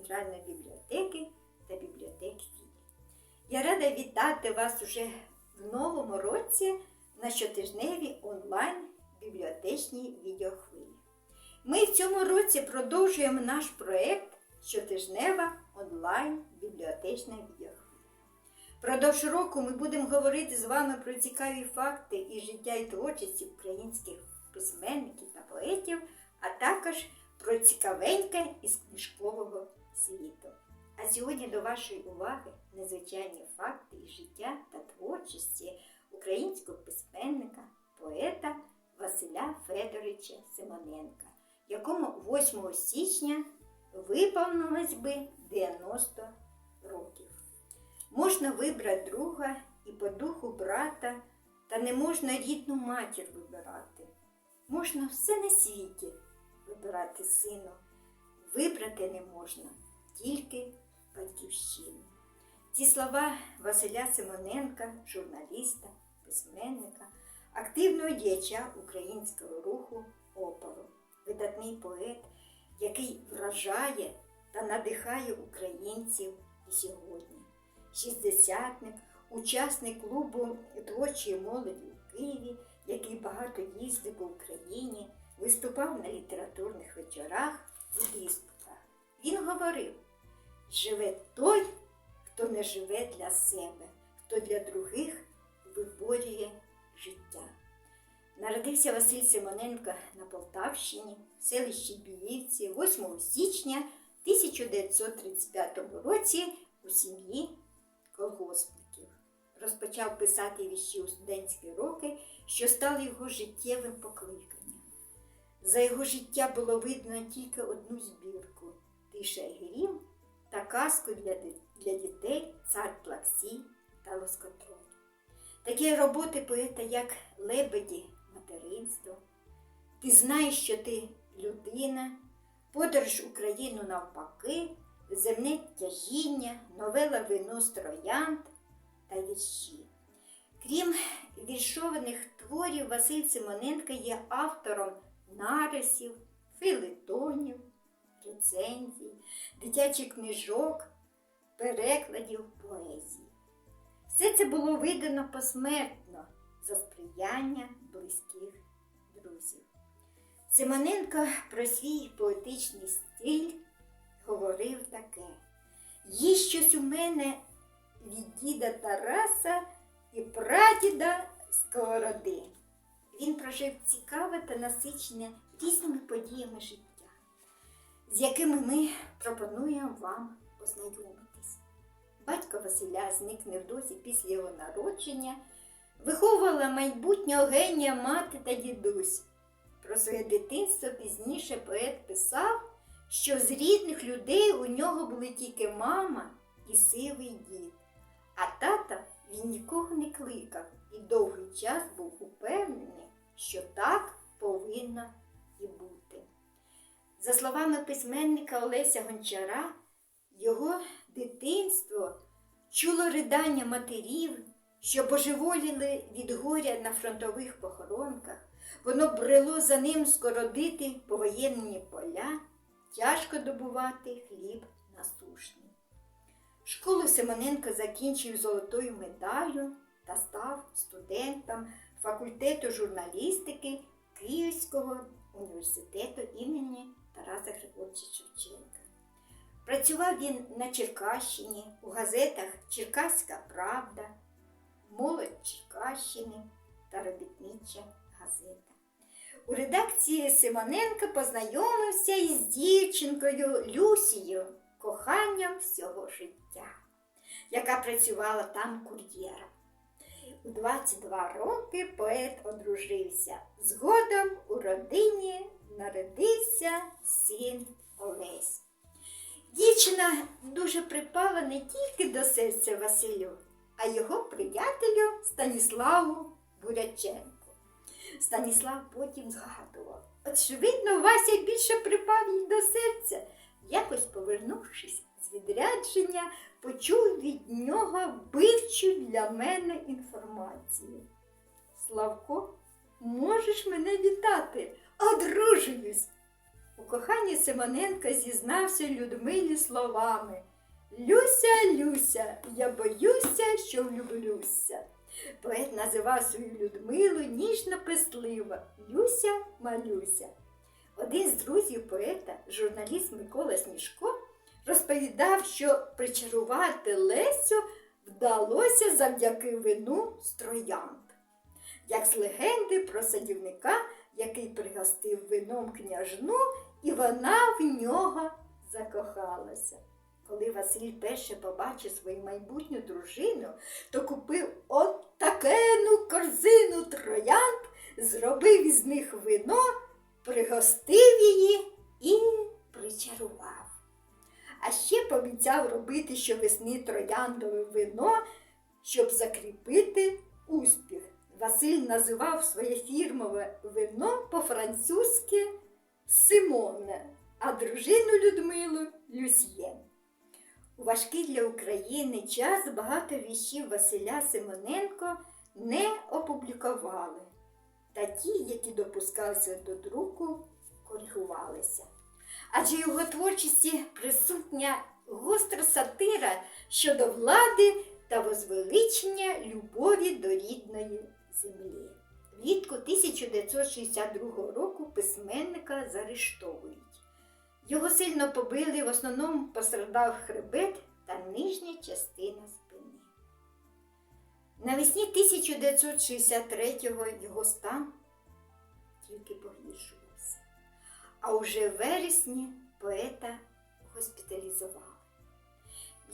центральної бібліотеки та бібліотеки Філі. Я рада вітати вас уже в новому році на щотижневій онлайн бібліотечній відеохвилі. Ми в цьому році продовжуємо наш проєкт щотижнева онлайн бібліотечна відеохвиля. Продовж року ми будемо говорити з вами про цікаві факти і життя і творчості українських письменників та поетів, а також про цікавеньке із книжкового світу. А сьогодні до вашої уваги незвичайні факти із життя та творчості українського письменника, поета Василя Федоровича Симоненка, якому 8 січня виповнилось би 90 років. Можна вибрати друга і по духу брата, та не можна рідну матір вибирати. Можна все на світі вибирати сину, вибрати не можна тільки батьківщину. Ці слова Василя Симоненка, журналіста, письменника, активного діяча українського руху опору, видатний поет, який вражає та надихає українців і сьогодні. Шістдесятник, учасник клубу творчої молоді у Києві, який багато їздив по Україні, виступав на літературних вечорах диспутах. Він говорив: живе той, хто не живе для себе, хто для других виборює життя. Народився Василь Симоненко на Полтавщині, в селищі Біївці 8 січня 1935 році у сім'ї колгоспників. Розпочав писати вірші у студентські роки, що стали його життєвим покликанням. За його життя було видно тільки одну збірку Тиша грім та казку для, для дітей Цар Плаксій та Лоскотрон. Такі роботи поета, як Лебеді, материнство. Ти знаєш, що ти людина, подорож Україну навпаки, земне тяжіння, новела вино з троянд та вірші. Крім віршованих творів, Василь Симоненко є автором нарисів, филитонів, рецензій, дитячих книжок, перекладів поезії. Все це було видано посмертно за сприяння близьких друзів. Симоненко про свій поетичний стиль говорив таке: є щось у мене від діда Тараса і прадіда Сковороди. Він прожив цікаве та насичене різними подіями життя, з якими ми пропонуємо вам познайомитись. Батько Василя зник невдовзі після його народження, виховувала майбутнього генія мати та дідусь. Про своє дитинство пізніше поет писав, що з рідних людей у нього були тільки мама і сивий дід, а тата він нікого не кликав і довгий час був упевнений, що так повинно і бути. За словами письменника Олеся Гончара, його дитинство чуло ридання матерів, що божеволіли від горя на фронтових похоронках. Воно брело за ним скородити повоєнні поля, тяжко добувати хліб насушний. Школу Симоненко закінчив золотою медаллю та став студентом факультету журналістики Київського університету імені Тараса Григоровича Шевченка. Працював він на Черкащині у газетах Черкаська Правда, Молодь Черкащини та Робітнича газета. У редакції Симоненка познайомився із дівчинкою Люсією, коханням всього життя, яка працювала там кур'єром. У 22 роки поет одружився. Згодом у родині народився син Олесь. Дівчина дуже припала не тільки до серця Василю, а його приятелю Станіславу Буряченку. Станіслав потім згадував. Очевидно, Вася більше припав їй до серця. Якось повернувшись з відрядження, почув від нього вбивчу для мене інформацію. Славко, можеш мене вітати? Одружуюсь. У коханні Симоненко зізнався Людмилі словами Люся, Люся, я боюся, що влюблюся. Поет називав свою Людмилу ніжно пестливо Люся Малюся. Один з друзів поета, журналіст Микола Сніжко, розповідав, що причарувати Лесю вдалося завдяки вину з троянд. Як з легенди про садівника, який пригостив вином княжну, і вона в нього закохалася. Коли Василь перше побачив свою майбутню дружину, то купив от такену корзину троянд, зробив із них вино, пригостив її пообіцяв робити щовесни трояндове вино, щоб закріпити успіх. Василь називав своє фірмове вино по-французьки Симоне, а дружину Людмилу Люсьєн. У важкий для України час багато віщів Василя Симоненко не опублікували, та ті, які допускалися до друку, коригувалися. Адже його творчості присутня гостра сатира щодо влади та возвеличення любові до рідної землі. Влітку 1962 року письменника заарештовують. Його сильно побили, в основному постраждав хребет та нижня частина спини. Навесні 1963-го його стан тільки погіршувався, а уже вересні поета госпіталізували.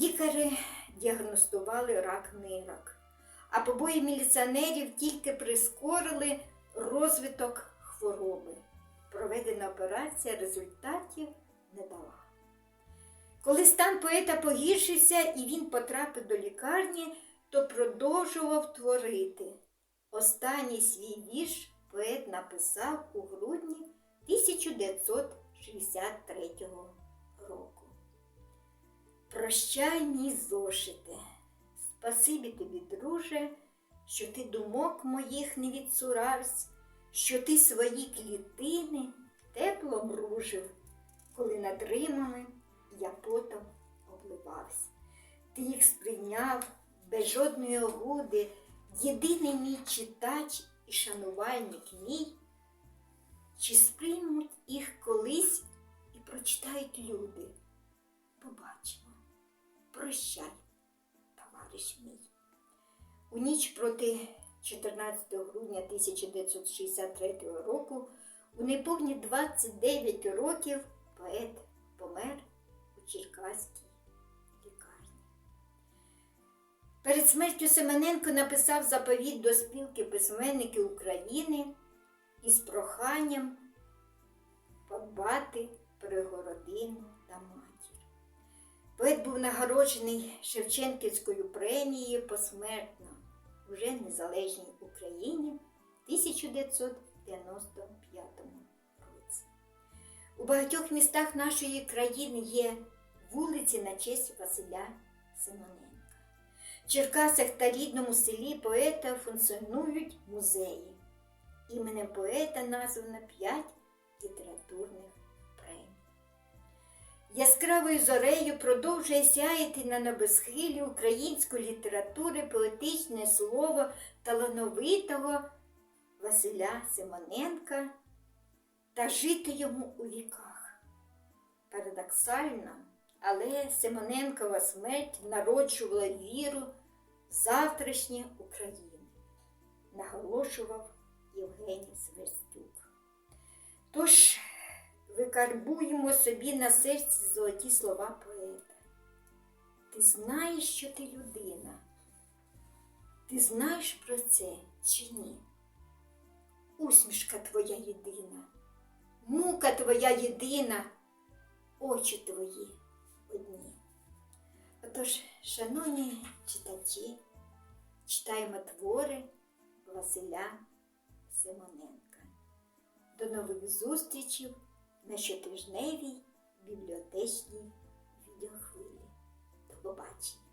Лікарі діагностували рак нирок, а побої міліціонерів тільки прискорили розвиток хвороби. Проведена операція результатів не дала. Коли стан поета погіршився і він потрапив до лікарні, то продовжував творити. Останній свій вірш поет написав у грудні 1963 року. Прощай, мій зошите, спасибі тобі, друже, що ти думок моїх не відсуравсь, що ти свої клітини тепло мружив, коли над Римами я потом обливався. Ти їх сприйняв без жодної огуди, єдиний мій читач і шанувальник мій, чи сприймуть їх колись і прочитають люди. Прощай, товариш мій. У ніч проти 14 грудня 1963 року у неповні 29 років поет помер у Черкаській лікарні. Перед смертю Семененко написав заповіт до спілки письменників України із проханням подбати про його родину та матір. Поет був нагороджений Шевченківською премією посмертно уже в незалежній Україні в 1995 році. У багатьох містах нашої країни є вулиці на честь Василя Симоненка. В Черкасах та рідному селі поета функціонують музеї. Іменем поета названо 5 літературних премій. Яскравою зорею продовжує сяяти на небосхилі української літератури поетичне слово талановитого Василя Симоненка та жити йому у віках. Парадоксально, але Симоненкова смерть народжувала віру в завтрашнє України, наголошував Євгеній Сверстюк. Тож викарбуємо собі на серці золоті слова поета. Ти знаєш, що ти людина. Ти знаєш про це чи ні? Усмішка твоя єдина, мука твоя єдина, очі твої одні. Отож, шановні читачі, читаємо твори Василя Симоненка. До нових зустрічей на щотижневій бібліотечній відеохвилі. До побачення!